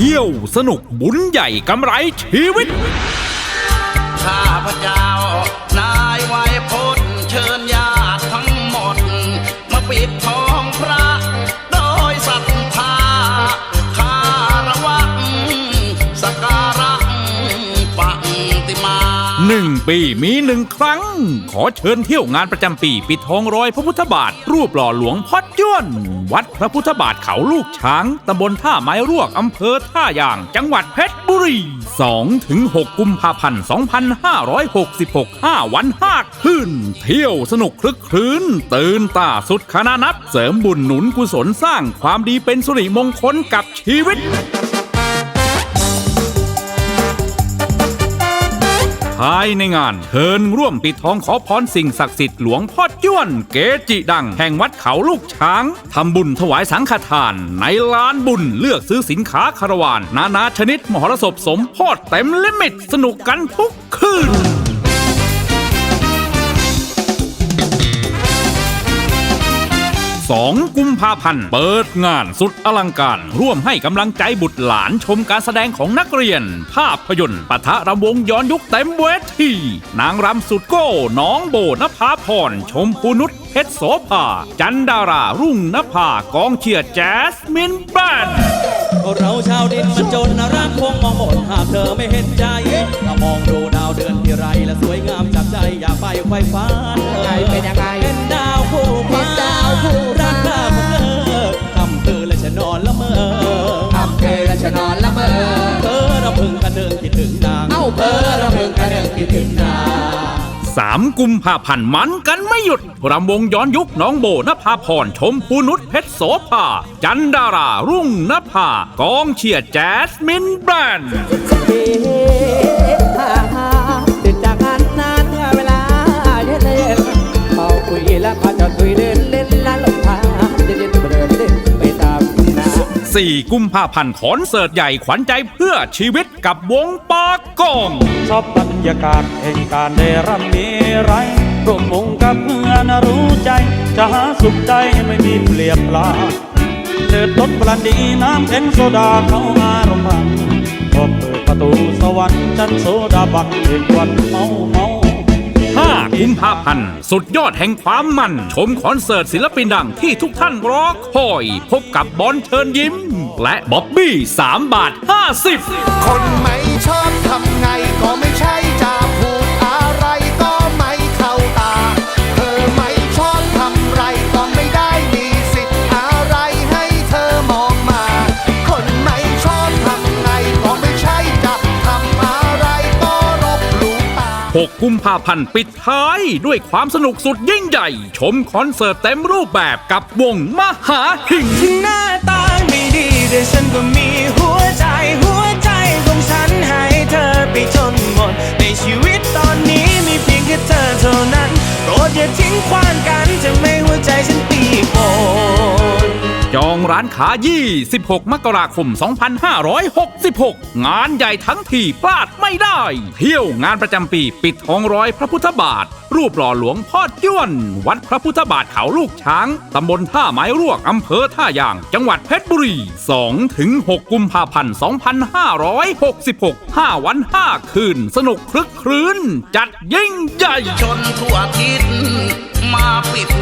ที่ยวสนุกบุญใหญ่กำไรชีวิต ข้าพเจ้า นึ่งปีมีหนึ่งครั้ง ขอเชิญเที่ยวงานประจำปีปิดทองรอยพระพุทธบาท รูปหล่อหลวงพ่อจ้วน วัดพระพุทธบาทเขาลูกช้างตำบลท่าไม้รวกอำเภอท่ายาง จังหวัดเพชรบุรี2ถึง6กุมภาพันธ์2566 5 วัน5คืนเที่ยวสนุกคลึกครื้น ตื่นตาสุดคณะนับ เสริมบุญหนุนกุศลสร้างความดีเป็นสุริมงคลกับชีวิตายในงานเชิญร่วมปิดทองขอพรสิ่งศักดิ์สิทธิ์หลวงพ่อจ้วนเกจิดัง แห่งวัดเขาลูกช้าง ทำบุญถวายสังฆทาน ในลานบุญเลือกซื้อสินค้าคารวาน นานาชนิดมหรสพสมโพธเต็มลิมิตสนุกกันทุกคืน 2 กุมภาพันธ์ เปิดงานสุดอลังการ ร่วมให้กำลังใจบุตรหลานชมการแสดงของนักเรียน ภาพยนตร์ปะทะรำวงย้อนยุคเต็มเวทีนางรำสุดโก้น้องโบนภาพร ชมพูนุชเพชรโสภา จันดารารุ่งนภากองเชียร์แจ๊สมินแบนด์เราชาวดินมันจนนะรักคงมองหมดหากเธอไม่เห็นใจถ้ามองดูดาวเดือนที่ไรและสวยงามจับใจอยากไปไฟฟ้าไงเป็นยัง 3 กุมภาพันธ์มันกันไม่หยุดรำวงย้อนยุคน้องโบนภาพรชมพูนุชเพชรโสภา จันดารารุ่งนภากองเชียร์แจ๊สมินแบรนด์ 4 กุมภาพันธ์คอนเสิร์ตใหญ่ขวัญใจเพื่อชีวิตกับวงปากองชอบบรรยากาศแห่งการได้รำมีไรร่วมวงกับเพื่อนรู้ใจ จะหาสุขใจไม่มีเปรียบปลาเดินรถบรันดีน้ำเอ็นโซดาเข้าอารมณ์พันพอเปิดประตูสวรรค์จันโซดาบังเอกวันเมา กุมภาพันธ์ สุดยอดแห่งความมันชมคอนเสิร์ตศิลปินดังที่ทุกท่านรอคอย พบกับบอลเชิญยิ้ม และบ๊อบบี้3บาท 50 คนไม่ชอบทำไงก็ไม่ใช่ 6 กุมภาพันธ์ปิดท้ายด้วยความสนุกสุดยิ่งใหญ่ ชมคอนเสิร์ตเต็มรูปแบบกับวงมหาหิ่งหน้าตาไม่ดีแต่ฉันก็มีหัวใจหัวใจของฉันให้เธอไปจนหมด ในชีวิตตอนนี้มีเพียงแค่เธอเท่านั้นโปรดอย่าทิ้งขว้างกันจะไม่หัวใจฉันปีโปน องร้านค้า 26 มกราคม 2566 งานใหญ่ทั้งทีพลาดไม่ได้ เที่ยวงานประจำปีปิดทองร้อยพระพุทธบาท รูปหล่อหลวงพ่อจ้วน วัดพระพุทธบาทเขาลูกช้าง ตำบลท่าไม้รวกอำเภอท่ายาง จังหวัดเพชรบุรี2ถึง6กุมภาพันธ์ 2566 5 วัน 5 คืน สนุกคลึกครื้น จัดยิ่งใหญ่ชนทั่วทิศมาปิด